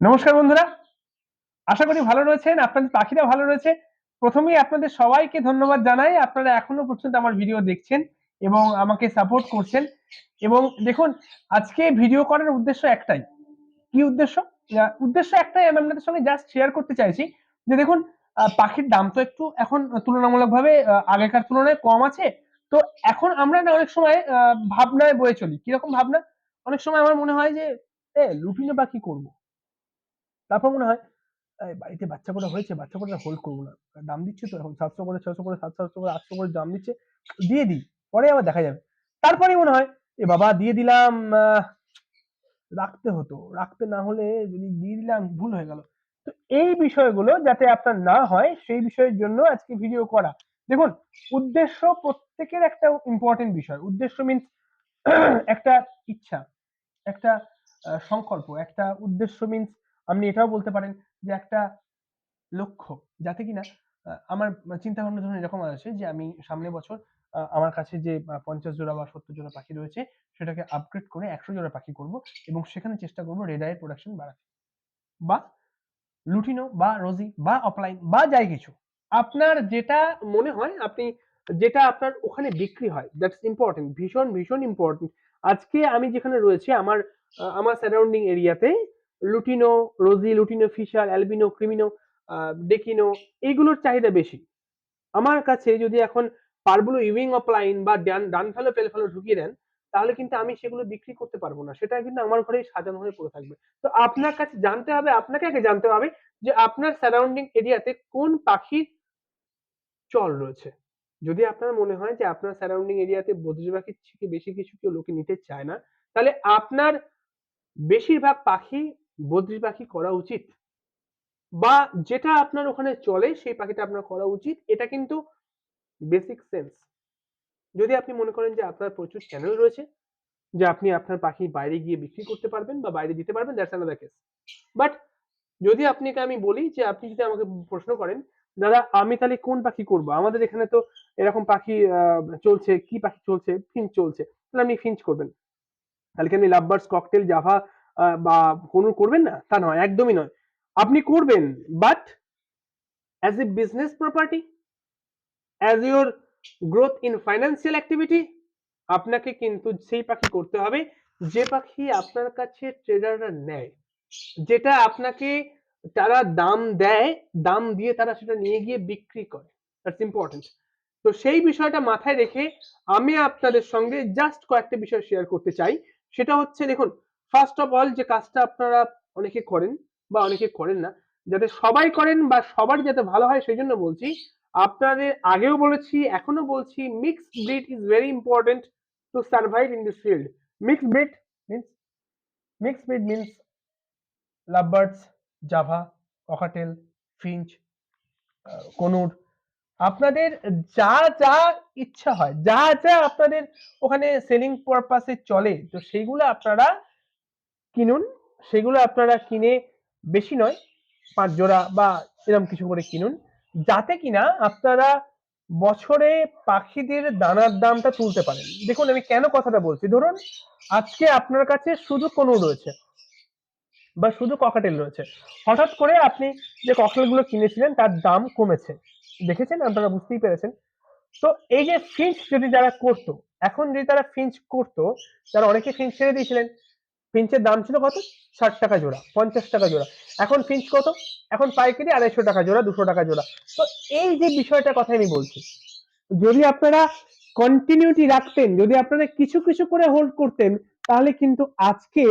নমস্কার বন্ধুরা। আশা করি ভালো রয়েছেন, আপনাদের পাখিরা ভালো রয়েছে। প্রথমেই আপনাদের সবাইকে ধন্যবাদ জানাই, আপনারা এখনও পর্যন্ত আমার ভিডিও দেখছেন এবং আমাকে সাপোর্ট করছেন। এবং দেখুন, আজকে ভিডিও করার উদ্দেশ্য একটাই। কি উদ্দেশ্য? উদ্দেশ্য একটাই আমি আপনাদের সঙ্গে জাস্ট শেয়ার করতে চাইছি যে দেখুন পাখির দাম তো একটু এখন তুলনামূলকভাবে আগেকার তুলনায় কম আছে। তো এখন আমরা না অনেক সময় ভাবনায় বয়ে চলি। কীরকম ভাবনা? অনেক সময় আমার মনে হয় যে, এ লুটিনো বা কি করব। তারপর মনে হয় বাড়িতে বাচ্চা করে হয়েছে? বাচ্চা করে হোল্ড করব না। দাম দিচ্ছে তো, এখন সাতশো করে ছশো করে সাতশো আটশো করে আটশো করে দাম দিচ্ছে দিয়ে দিই। পরে আবার দেখা যাবে। তারপরে মনে হয়, এ বাবা, দিয়ে দিলাম রাখতে হতো। রাখতে না হলে যদি দিয়ে দিলাম, ভুল হয়ে গেল। তো এই বিষয়গুলো যাতে আপনার না হয়, সেই বিষয়ের জন্য আজকে ভিডিও করা। দেখুন, উদ্দেশ্য প্রত্যেকের একটা ইম্পর্টেন্ট বিষয়। উদ্দেশ্য মিনস একটা ইচ্ছা, একটা সংকল্প, একটা উদ্দেশ্য মিনস আপনি এটাও বলতে পারেন যে একটা লক্ষ্য যাতে কিনা আমার চিন্তা ভাবনা ধরুন এরকম আছে যে আমি সামনে বছর আমার কাছে যে পঞ্চাশ জোড়া বা সত্তর জোড়া পাখি রয়েছে, সেটাকে আপগ্রেড করে একশো জোড়া পাখি করব এবং সেখানে চেষ্টা করব রেড আইয়ের প্রোডাকশন বাড়াতে। বা লুটিনো বা রোজি বা অফলাইন বা যাই কিছু। আপনার যেটা মনে হয় আপনি, যেটা আপনার ওখানে বিক্রি হয় দ্যাটস ইম্পর্টেন্ট ভীষণ ভীষণ ইম্পর্টেন্ট আজকে আমি যেখানে রয়েছি, আমার আমার সারাউন্ডিং এরিয়াতে lutino, rosy, lutino, fischer, albino, creamino ডেকিনো এইগুলোর চাহিদা বেশি। আমার কাছে যদি এখন পারগুলো ইউইং অফলাইন বা ডান ডান ফেলো, পেল ফেলো ঢুকিয়ে দেন, তাহলে কিন্তু আমি সেগুলো বিক্রি করতে পারব না। সেটা কিন্তু আমার ঘরেই সাজানো হয়ে পড়ে থাকবে। তো আপনার কাছে জানতে হবে, আপনাকে আগে জানতে হবে যে আপনার সারাউন্ডিং এরিয়াতে কোন পাখির চল রয়েছে। যদি আপনার মনে হয় যে আপনার সারাউন্ডিং এরিয়াতে বদ্রি পাখির থেকে বেশি কিছু কেউ লোকে নিতে চায় না, তাহলে আপনার বেশিরভাগ পাখি বদ্রি পাখি করা উচিত। বা যেটা আপনার ওখানে চলে, সেই পাখিটা আপনার করা উচিত, এটা কিন্তু বেসিক সেন্স যদি আপনি মনে করেন যে আপনার প্রচুর চ্যানেল রয়েছে, যে আপনি আপনার পাখি বাইরে গিয়ে বিক্রি করতে পারবেন বা বাইরে দিতে পারবেন দ্যাটস আনাদার কেস বাট যদি আপনাকে আমি বলি যে আপনি যদি আমাকে প্রশ্ন করেন, দাদা, আমি তাহলে কোন পাখি করব? আমাদের এখানে তো এরকম পাখি চলছে, কি পাখি চলছে? ফিঞ্চ চলছে। তাহলে আপনি ফিঞ্চ করবেন। তাহলে কি আপনি লাভবার্ডস, ককটেল, জাভা বা কোনো করবেন না? তা নয়, একদমই নয়। আপনি করবেন but as a business property as your growth in financial activity আপনাকে কিন্তু সেই পাখি করতে হবে, যে পাখি আপনার কাছে ট্রেডাররা নেয়। যেটা আপনাকে তারা দাম দেয়, দাম দিয়ে তারা সেটা নিয়ে গিয়ে বিক্রি করে। দ্যাটস ইম্পর্টেন্ট তো সেই বিষয়টা মাথায় রেখে আমি আপনাদের সঙ্গে জাস্ট কয়েকটা বিষয় শেয়ার করতে চাই। সেটা হচ্ছে, দেখুন ফার্স্ট অফ অল যে কাজটা আপনারা অনেকে করেন বা অনেকে করেন না, যাতে সবাই করেন বা সবার যাতে ভালো হয়, সেই জন্য বলছি, আপনাদের আগেও বলেছি এখনও বলছি mix breed is very important to survive in this field mix breed means mix breed means lovebirds java cockatiel finch conure আপনাদের যা যা ইচ্ছা হয়, যা যা আপনাদের ওখানে সেলিং পারপাসে চলে, তো সেগুলো আপনারা কিনুন। সেগুলো আপনারা কিনে বেশি নয়, পাঁচ জোড়া বা এরকম কিছু করে কিনুন। যাতে কিনা আপনারা বছরে পাখিদের দানার দামটা তুলতে পারেন। দেখুন, আমি কেন কথাটা বলছি? ধরুন, আজকে আপনার কাছে শুধু কোনো রয়েছে বা শুধু ককাটেল রয়েছে। হঠাৎ করে আপনি যে ককটেলগুলো কিনেছিলেন, তার দাম কমেছে। দেখেছেন? আপনারা বুঝতেই পেরেছেন। তো এই যে ফিঞ্চ যদি যারা করতো, এখন যদি তারা ফিঞ্চ করতো, তারা অনেকে ফিঞ্চ ছেড়ে দিয়েছিলেন। ফিঞ্চের দাম ছিল কত? ষাট টাকা জোড়া, পঞ্চাশ টাকা জোড়া। এখন ফিঞ্চ কত? এখন পাইকারি আড়াইশো টাকা জোড়া, দুশো টাকা জোড়া। তো এই যে বিষয়টা কথা আমি বলছি, যদি আপনারা কন্টিনিউটি রাখতেন, যদি আপনারা কিছু কিছু করে হোল্ড করতেন, তাহলে কিন্তু আজকে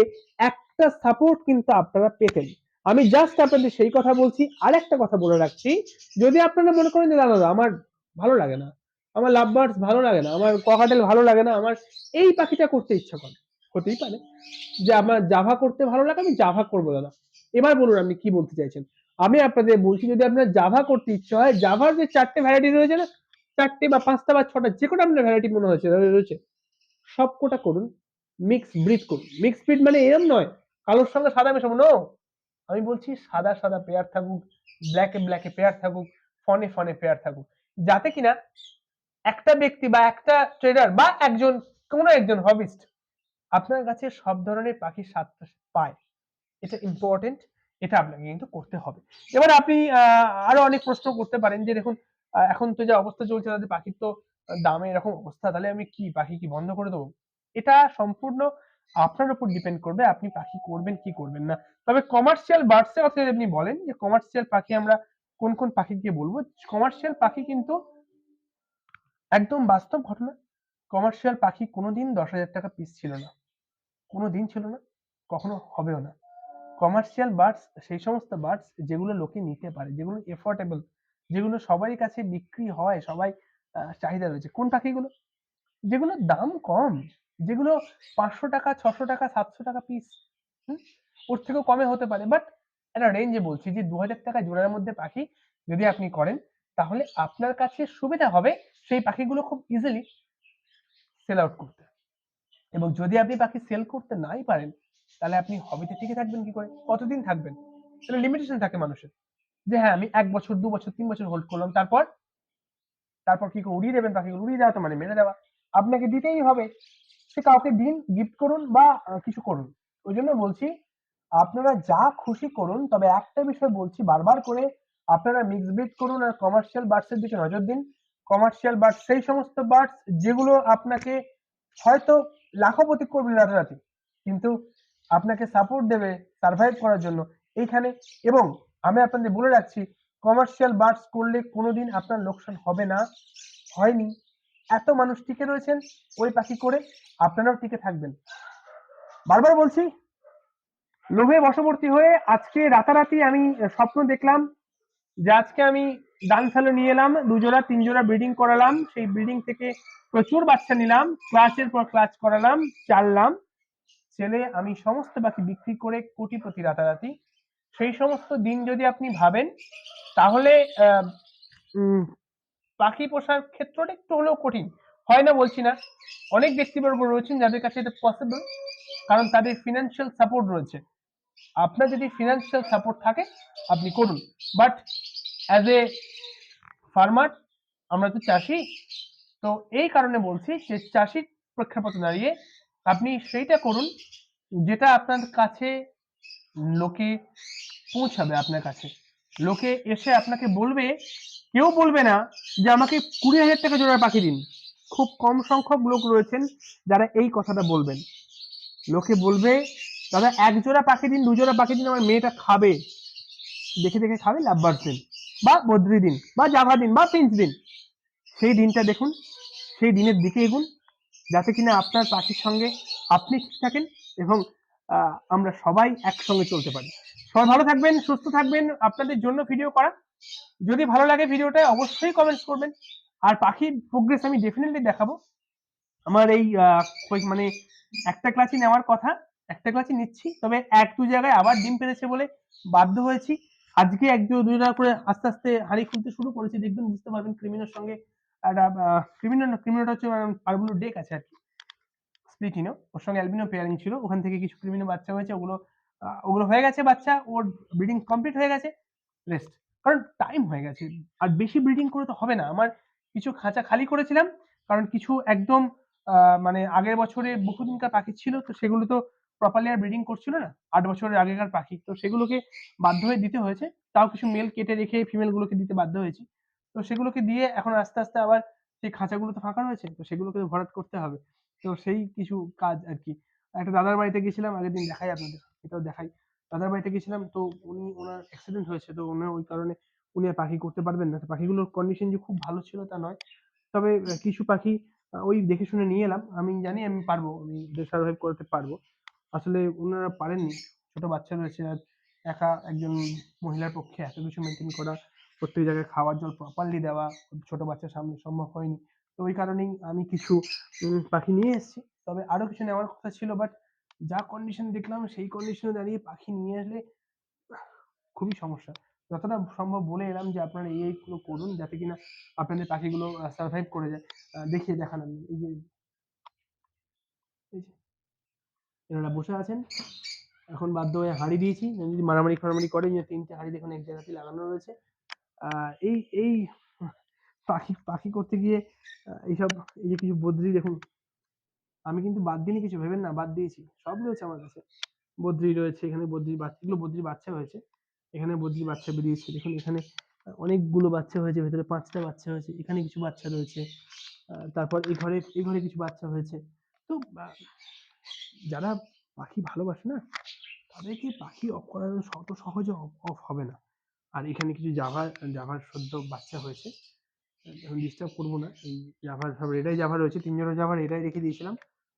একটা সাপোর্ট কিন্তু আপনারা পেতেন। আমি জাস্ট আপনাদের সেই কথা বলছি আর একটা কথা বলে রাখছি, যদি আপনারা মনে করেন যে দাদা আমার ভালো লাগে না, আমার লাভ বার্ডস ভালো লাগে না, আমার ককাটেল ভালো লাগে না, আমার এই পাখিটা করতে ইচ্ছা করে। হতেই পারে। যে আমার জাভা করতে ভালো লাগে, আমি জাভা করব দাদা। এবার বলুন আপনি কি বলতে চাইছেন? আমি আপনাদের বলছি, যদি আপনার জাভা করতে ইচ্ছা হয় জাভার যে চারটে ভ্যারাইটি রয়েছে না, চারটে বা পাঁচটা বা ছটা, যে কোনো আপনার ভ্যারাইটি মনে হয়েছে রয়েছে, সব কোটা করুন মিক্স ব্রিড করুন। মিক্স ব্রিড মানে এরম নয়, কালোর সঙ্গে সাদা মেশাবো নো আমি বলছি সাদা সাদা পেয়ার থাকুক ব্ল্যাকে ব্ল্যাকে পেয়ার থাকুক ফনে ফনে পেয়ার থাকুক। যাতে কিনা একটা ব্যক্তি বা একটা ট্রেডার বা একজন, কোনো একজন হবিস্ট আপনার কাছে সব ধরনের পাখির স্বাদ পায়। এটা ইম্পর্টেন্ট এটা আপনাকে কিন্তু করতে হবে। এবার আপনি আরও অনেক প্রশ্ন করতে পারেন যে দেখুন এখন তো যে অবস্থা চলছে তাদের পাখির তো দামে এরকম অবস্থা, তাহলে আমি কি পাখি কি বন্ধ করে দেবো? এটা সম্পূর্ণ আপনার উপর ডিপেন্ড করবে, আপনি পাখি করবেন কি করবেন না। তবে কমার্শিয়াল বার্ডসের কথা আপনি বলেন, যে কমার্শিয়াল পাখি আমরা কোন কোন পাখিকে বলব কমার্শিয়াল পাখি কিন্তু একদম বাস্তব ঘটনা। কমার্শিয়াল পাখি কোনোদিন দশ হাজার টাকা পিস ছিল না। কোনো দিন ছিল না, কখনো হবেও না। কমার্শিয়াল বার্ডস সেই সমস্ত বার্ডস যেগুলো লোকে নিতে পারে, যেগুলো এফোর্ডেবল যেগুলো সবারই কাছে বিক্রি হয়, সবাই চাহিদা রয়েছে। কোন পাখিগুলো? যেগুলো দাম কম, যেগুলো পাঁচশো টাকা, ছশো টাকা, সাতশো টাকা পিস ওর থেকেও কমে হতে পারে। বাট একটা রেঞ্জে বলছি যে দু হাজার টাকা জোড়ার মধ্যে পাখি যদি আপনি করেন, তাহলে আপনার কাছে সুবিধা হবে সেই পাখিগুলো খুব ইজিলি সেল আউট করতে। এবং যদি আপনি পাখি সেল করতে নাই পারেন, তাহলে আপনি হবিতে টিকে থাকবেন কি করে? কতদিন থাকবেন? তাহলে লিমিটেশন থাকে মানুষের। যে হ্যাঁ আমি এক বছর, দু বছর, তিন বছর হোল্ড করলাম, তারপর? তারপর কি উড়িয়ে দেবেন? পাখিগুলো উড়িয়ে দেওয়া তো মানে মেরে দেওয়া। আপনাকে দিতেই হবে সে কাউকে দিন গিফট করুন বা কিছু করুন। ওই জন্য বলছি, আপনারা যা খুশি করুন, তবে একটা বিষয় বলছি বারবার করে, আপনারা মিক্স ব্রিড করুন আর কমার্শিয়াল বার্ডসের দিকে নজর দিন। কমার্শিয়াল বার্ডস সেই সমস্ত বার্ডস যেগুলো আপনাকে হয়তো লাখপতি করবে রাতারাতি, কিন্তু আপনাকে সাপোর্ট দেবে সার্ভাইভ করার জন্য। এইখানে এবং আমি আপনাদের বলে রাখছি কমার্শিয়াল বার্ডস করলে কোনোদিন আপনার লোকসান হবে না, হয়নি। এত মানুষ টিকে রয়েছেন ওই পাখি করে, আপনারাও টিকে থাকবেন। বারবার বলছি, লোভে বশবর্তী হয়ে আজকে রাতারাতি আমি স্বপ্ন দেখলাম যে আজকে আমি ডান ফেলো নিয়ে এলাম দু জোড়া তিন জোড়া ব্রিডিং করালাম। সেই ব্রিডিং থেকে প্রচুর বাচ্চা নিলাম ক্লাচের পর ক্লাচ করালাম, চাললাম। ছেলে, আমি সমস্ত পাখি বিক্রি করে কোটিপতি রাতারাতি। সেই সমস্ত দিন যদি আপনি ভাবেন, তাহলে পাখি পোষার ক্ষেত্রটা একটু হলেও কঠিন। হয় না বলছি না। অনেক ব্যক্তিবর্গ রয়েছেন যাদের কাছে এটা পসিবল কারণ তাদের ফিনান্সিয়াল সাপোর্ট রয়েছে। আপনার যদি ফিনান্সিয়াল সাপোর্ট থাকে, আপনি করুন। বাট অ্যাজ এ ফার্মার আমরা তো চাষি, তো এই কারণে বলছি যে চাষির প্রেক্ষাপটে দাঁড়িয়ে আপনি সেইটা করুন যেটা আপনার কাছে লোকে পৌঁছাবে আপনার কাছে। লোকে এসে আপনাকে বলবে, কেউ বলবে না যে আমাকে কুড়ি হাজার টাকা জোড়ার পাখি দিন। খুব কম সংখ্যক লোক রয়েছেন যারা এই কথাটা বলবেন। লোকে বলবে দাদা এক জোড়া পাখি দিন দু জোড়া পাখি দিন আমার মেয়েটা খাবে। দেখে দেখে খাবে লাভবার দিন বা বদ্রি দিন, বা জাভা দিন, বা পিঞ্চ দিন। সেই দিনটা দেখুন, সেই দিনের দিকে এগুন, যাতে কিনা আপনার পাখির সঙ্গে আপনি ঠিক থাকেন এবং আমরা সবাই একসঙ্গে চলতে পারি। সবাই ভালো থাকবেন, সুস্থ থাকবেন। আপনাদের জন্য ভিডিও করা। যদি ভালো লাগে ভিডিওটা অবশ্যই কমেন্টস করবেন। আর পাখির প্রোগ্রেস আমি ডেফিনেটলি দেখাবো। আমার এই মানে একটা ক্লাসই নেওয়ার কথা। একটা ক্লাসই নিচ্ছি, তবে এক দু জায়গায় আবার ডিম পেরেছে বলে বাধ্য হয়েছি। আজকে এক দু দুই জায়গা করে আস্তে আস্তে হাড়ি খুলতে শুরু করেছি, দেখবেন বুঝতে পারবেন ক্রিমিনোর সঙ্গে একটা ক্রিমিনো ক্রিমিনোটা হচ্ছে পারগুলো ডেক আছে আর কি স্প্লিটিনো ওর সঙ্গে অ্যালবিনো পেয়ারিং ছিল, ওখান থেকে কিছু ক্রিমিনো বাচ্চা হয়েছে, ওগুলো ওগুলো হয়ে গেছে বাচ্চা, ওর ব্রিডিং কমপ্লিট হয়ে গেছে রেস্ট কারণ টাইম হয়ে গেছে, আর বেশি ব্রিডিং করে তো হবে না, আমার কিছু খাঁচা খালি করেছিলাম, কারণ কিছু একদম মানে আগের বছরে বহুদিনকার পাখি ছিল, তো সেগুলো তো প্রপারলি আর ব্রিডিং করছিল না। আট বছরের আগেকার পাখি। তো সেগুলোকে বাধ্য হয়ে দিতে হয়েছে। তাও কিছু মেল কেটে রেখে ফিমেল গুলোকে দিতে বাধ্য হয়েছি। তো সেগুলোকে দিয়ে এখন আস্তে আস্তে আবার সেই খাঁচাগুলো তো ফাঁকা রয়েছে, তো সেগুলোকে ভরাট করতে হবে। তো সেই কিছু কাজ আর কি। একটা দাদার বাড়িতে গেছিলাম আগের দিন দেখাই আপনাদের, এটাও দেখাই। দাদার বাড়িতে গেছিলাম তো উনি, ওনার অ্যাক্সিডেন্ট হয়েছে, তো ওনার ওই কারণে উনি আর পাখি করতে পারবেন না। পাখিগুলোর কন্ডিশন যে খুব ভালো ছিল তা নয়। তবে কিছু পাখি ওই দেখে শুনে নিয়ে এলাম। আমি জানি আমি পারব, আমি সার্ভাইভ করতে পারব। আসলে ওনারা পারেননি। ছোট বাচ্চা রয়েছে আর একা একজন মহিলার পক্ষে এত কিছু মেনটেন করা, প্রত্যেক জায়গায় খাওয়ার জল প্রপারলি দেওয়া, ছোট বাচ্চার সামনে সম্ভব হয়নি। তো ওই কারণেই আমি কিছু পাখি নিয়ে এসেছি। তবে আরও কিছু নেওয়ার কথা ছিল বাট যা কন্ডিশন দেখলাম, সেই কন্ডিশনে দাঁড়িয়ে পাখি নিয়ে আসলে খুবই সমস্যা। যতটা সম্ভব বলে এলাম যে, আপনারা এই এইগুলো করুন যাতে কিনা আপনাদের পাখিগুলো সার্ভাইভ করে যায়। দেখিয়ে দেখান আমি। এই যে এই যে এনারা বসে আছেন। এখন বাধ্য হয়ে হাঁড়ি দিয়েছি। যদি মারামারি ফারামারি করে তিনটে হাঁড়ি দেখুন, এক জায়গাতে লাগানো রয়েছে। এই এই পাখি পাখি করতে গিয়ে এইসব, এই যে কিছু বদ্রি দেখুন, আমি কিন্তু বাদ দিইনি, কিছু ভেবেন না, বাদ দিয়েছি। সব রয়েছে আমার কাছে। বদ্রি রয়েছে, এখানে বদ্রি বাচ্চা এগুলো বদ্রির বাচ্চা হয়েছে। এখানে বদ্রি বাচ্চা বেরিয়েছে। দেখুন, এখানে অনেকগুলো বাচ্চা হয়েছে, ভেতরে পাঁচটা বাচ্চা হয়েছে, এখানে কিছু বাচ্চা রয়েছে। তারপর এই ঘরে এই ঘরে কিছু বাচ্চা হয়েছে। তো যারা পাখি ভালোবাসে না, তাদেরকে পাখি অফ অত সহজে অফ হবে না। আর এখানে কিছু জাভা জাভার সদ্য বাচ্চা হয়েছে, এখন ডিস্টার্ব করব না। এই জাভার সব রেডাই জাভা রয়েছে, তিনজনের জাভা রেডাই রেখে দিয়েছিলাম।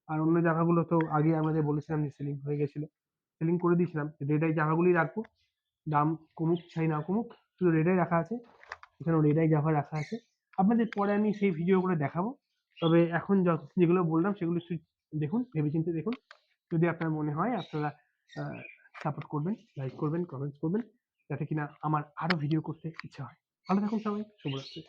আর অন্য জাভাগুলো তো আগে আমাদের বলেছিলাম যে সেলিং হয়ে গেছিল। সেলিং করে দিয়েছিলাম রেডাই জাভাগুলি রাখব। দাম কমুক চাই না কমুক, শুধু রেডাই রাখা আছে। এখানেও রেডাই জাভা রাখা আছে। আপনাদের পরে আমি সেই ভিডিওগুলো দেখাবো। তবে এখন যত যেগুলো বললাম, সেগুলো দেখুন, ভেবেচিন্তে দেখুন। যদি আপনার মনে হয় আপনারা সাপোর্ট করবেন লাইক করবেন কমেন্টস করবেন, যাতে কিনা আমার আরও ভিডিও করতে ইচ্ছা হয়। ভালো থাকুন সবাই, শুভরাত্রি।